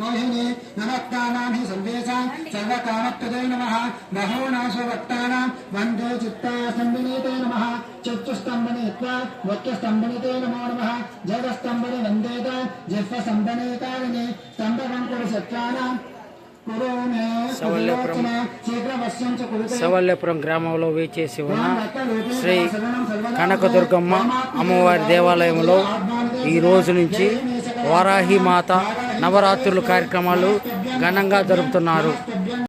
మోహిని నమత్తానాం హి సంవేశాం సర్వకామప్రదే నమః. బహూనాశవక్తానాం వందే చిత్తా సంవినీతే నమః. చక్షుస్తంభనేత్వా వక్యస్తంభనితే నమో నమః. జగస్తంభని వందేత. జిహ్వ సంభనేతారిణి స్తంభవంకుడు సత్యానాం. కురు సవల్యపురం గ్రామంలో వేచేసి ఉన్న శ్రీ కనకదుర్గమ్మ అమ్మవారి దేవాలయంలో ఈ రోజు నుంచి వారాహి మాత నవరాత్రుల కార్యక్రమాలు ఘనంగా జరుపుతున్నారు.